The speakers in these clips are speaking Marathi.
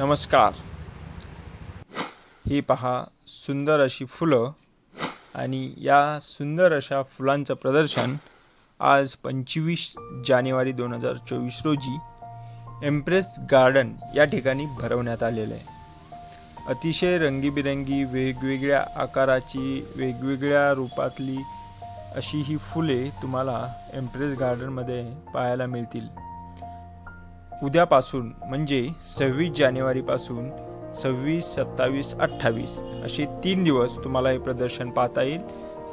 नमस्कार. ही पहा सुंदर अशी फुलं आणि या सुंदर अशा फुलांचं प्रदर्शन आज पंचवीस जानेवारी दोन हजार चोवीस रोजी एम्प्रेस गार्डन या ठिकाणी भरवण्यात आलेलं आहे. अतिशय रंगीबिरंगी वेगवेगळ्या आकाराची वेगवेगळ्या रूपातली अशी ही फुले तुम्हाला एम्प्रेस गार्डनमध्ये पाहायला मिळतील. उद्यापासून म्हणजे सव्वीस जानेवारीपासून सव्वीस सत्तावीस अठ्ठावीस असे तीन दिवस तुम्हाला हे प्रदर्शन पाहता येईल.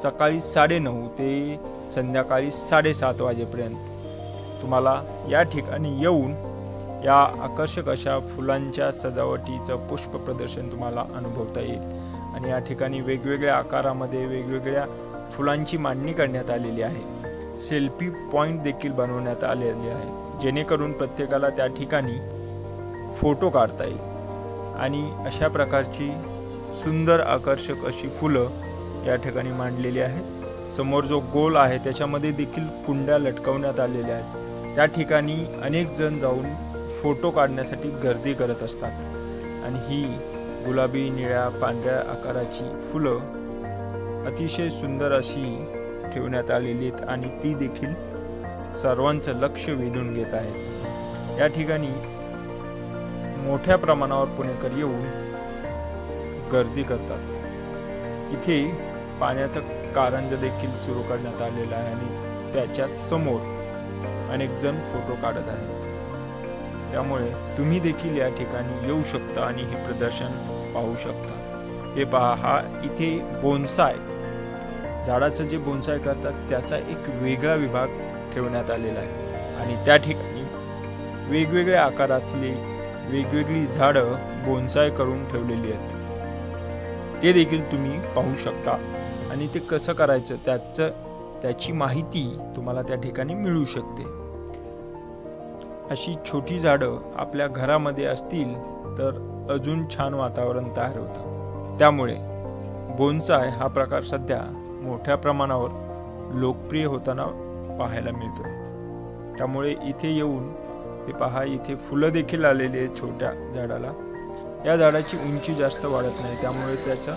सकाळी साडेनऊ ते संध्याकाळी साडेसात वाजेपर्यंत तुम्हाला या ठिकाणी येऊन या आकर्षक अशा फुलांच्या सजावटीचं पुष्प प्रदर्शन तुम्हाला अनुभवता येईल. आणि या ठिकाणी वेगवेगळ्या आकारामध्ये वेगवेगळ्या फुलांची मांडणी करण्यात आलेली आहे. सेल्फी पॉईंट देखील बनवण्यात आलेले आहे. जेणेकरून प्रत्येकाला त्या ठिकाणी फोटो काढता येईल. आणि अशा प्रकारची सुंदर आकर्षक अशी फुलं या ठिकाणी मांडलेली आहेत. समोर जो गोल आहे त्याच्यामध्ये देखील कुंड्या लटकवण्यात आलेल्या आहेत. त्या ठिकाणी अनेक जण जाऊन फोटो काढण्यासाठी गर्दी करत असतात. आणि ही गुलाबी निळ्या पांढऱ्या आकाराची फुलं अतिशय सुंदर अशी ठेवण्यात आलेली आहेत आणि ती देखील सर्वांचं लक्ष वेधून घेत आहेत. या ठिकाणी मोठ्या प्रमाणावर पुणेकर येऊन गर्दी करतात. इथे पाण्याचं कारंज देखील सुरू करण्यात आलेलं आहे आणि त्याच्यासमोर अनेक जण फोटो काढत आहेत. त्यामुळे तुम्ही देखील या ठिकाणी येऊ शकता आणि हे प्रदर्शन पाहू शकता. हे पहा हा इथे बोनसाय. झाडाचं जे बोनसाय करतात त्याचा एक वेगळा विभाग ठेवण्यात आलेला आहे. आणि त्या ठिकाणी वेगवेगळ्या आकारातली वेगवेगळी झाडं बोन्साय करून ठेवलेली आहेत. ते देखील तुम्ही पाहू शकता. आणि ते कसं करायचं त्याचं त्याची माहिती तुम्हाला त्या ठिकाणी मिळू शकते. अशी छोटी झाडं आपल्या घरामध्ये असतील तर अजून छान वातावरण तयार होतं. त्यामुळे बोनसाय हा प्रकार सध्या मोठ्या प्रमाणावर लोकप्रिय होताना पाहायला मिळतोय. त्यामुळे इथे येऊन हे पहा इथे फुलं देखील आलेली आहेत छोट्या झाडाला. या झाडाची उंची जास्त वाढत नाही त्यामुळे त्याचा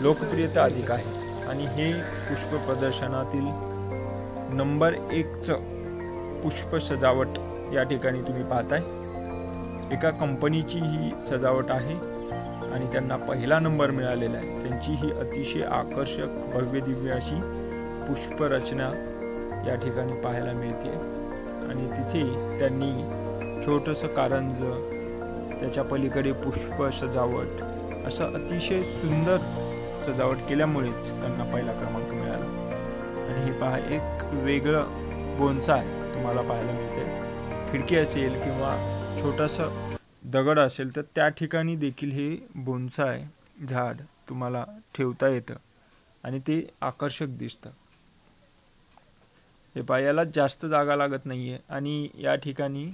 लोकप्रियता अधिक आहे. आणि हे पुष्प प्रदर्शनातील नंबर एकचं पुष्प सजावट या ठिकाणी तुम्ही पाहताय. एका कंपनीची ही सजावट आहे. आणि त्यांना पहिला नंबर मिळालेला आहे. त्यांची ही अतिशय आकर्षक भव्य दिव्य अशी पुष्परचना या ठिकाणी पाहायला मिळते. आणि तिथे त्यांनी छोटंसं कारंज त्याच्या पलीकडे पुष्प सजावट असं अतिशय सुंदर सजावट केल्यामुळेच त्यांना पहिला क्रमांक मिळाला. आणि हे पहा एक वेगळं बोन्साय तुम्हाला पाहायला मिळते खिडकी असेल किंवा छोटंसं दगड असेल तर त्या ठिकाणी देखील हे बोन्साय झाड तुम्हाला ठेवता येतं आणि ते आकर्षक दिसतं. हे पायाला जास्त जागा लागत नाही आहे आणि या ठिकाणी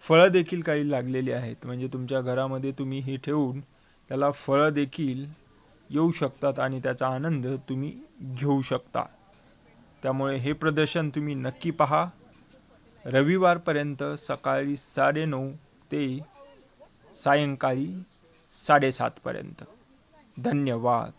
फळं देखील काही लागलेली आहेत. म्हणजे तुमच्या घरामध्ये तुम्ही हे ठेवून त्याला फळं देखील येऊ शकतात आणि त्याचा आनंद तुम्ही घेऊ शकता. त्यामुळे हे प्रदर्शन तुम्ही नक्की पहा. रविवारपर्यंत सकाळी साडेनऊ ते सायंकाळी साडेसातपर्यंत धन्यवाद.